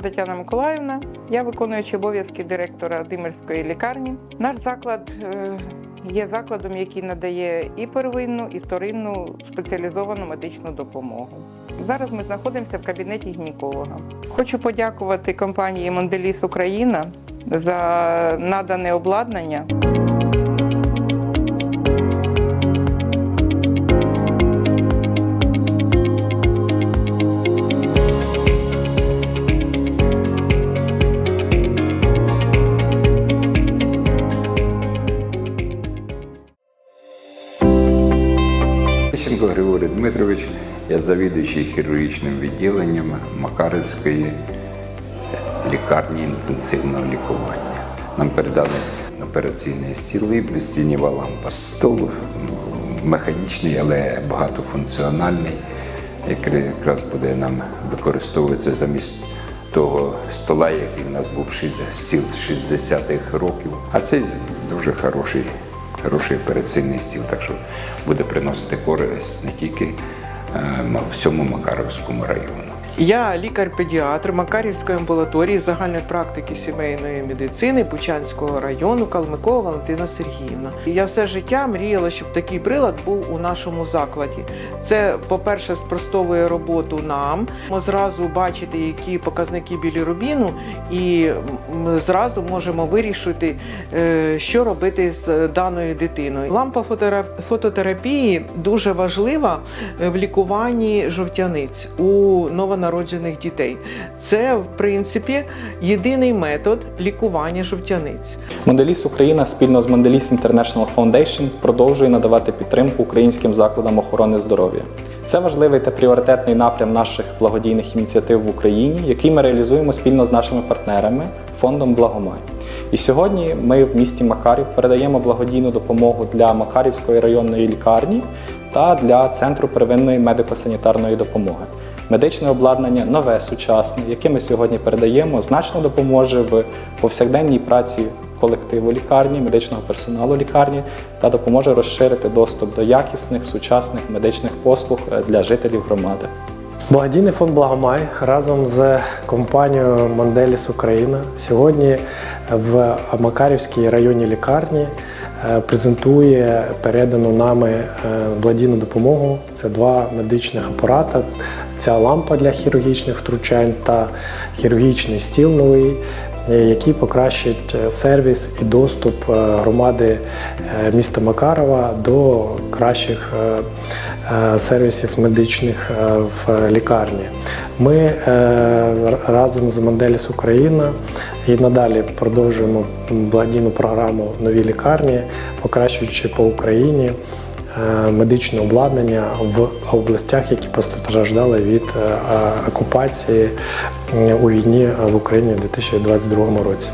Тетяна Миколаївна. Я виконуючи обов'язки директора Димирської лікарні. Наш заклад е, є закладом, який надає і первинну, і вторинну спеціалізовану медичну допомогу. Зараз ми знаходимося в кабінеті гінеколога. Хочу подякувати компанії Монделіс Україна за надане обладнання. Лещенко Григорій Дмитрович, я завідуючий хірургічним відділенням Макарівської лікарні інтенсивного лікування. Нам передали операційний стіл і безцінніва лампа. Стол механічний, але багатофункціональний, який якраз буде нам використовуватися замість того стола, який в нас був стіл з 60-х років. А цей дуже хороший хороший операційний стіл, так що буде приносити користь не тільки е, всьому Макаровському району. Я лікар-педіатр Макарівської амбулаторії загальної практики сімейної медицини Бучанського району Калмикова Валентина Сергіївна. Я все життя мріяла, щоб такий прилад був у нашому закладі. Це, по-перше, спростовує роботу нам. Ми зразу бачити, які показники білірубіну, і зразу можемо вирішити, е, що робити з даною дитиною. Лампа фототерапії дуже важлива е, в лікуванні жовтяниць у новонароджених дітей. Це, в принципі, єдиний метод лікування жовтяниць. Монделіс Україна спільно з Монделіс International Foundation продовжує надавати підтримку українським закладам охорони здоров'я. Це важливий та пріоритетний напрям наших благодійних ініціатив в Україні, який ми реалізуємо спільно з нашими партнерами фондом Благомай. І сьогодні ми в місті Макарів передаємо благодійну допомогу для Макарівської районної лікарні та для центру первинної медико-санітарної допомоги. Медичне обладнання нове, сучасне, яке ми сьогодні передаємо, значно допоможе в повсякденній праці колективу лікарні, медичного персоналу лікарні та допоможе розширити доступ до якісних сучасних медичних послуг е, для жителів громади. Благодійний фонд Благомай разом з компанією Манделіс Україна сьогодні в Макарівській районній лікарні е, презентує передану нами е, благодійну допомогу. Це два медичних апарати. Ця лампа для хірургічних втручань та хірургічний стіл новий, е, який покращить е, сервіс і доступ е, громади міста Макарова до кращих сервісів медичних в лікарні. Ми разом з Манделіс Україна і надалі продовжуємо благодійну програму Нові лікарні, покращуючи по Україні медичне обладнання в областях, які постраждали від е, окупації у війні в Україні в 2022 році.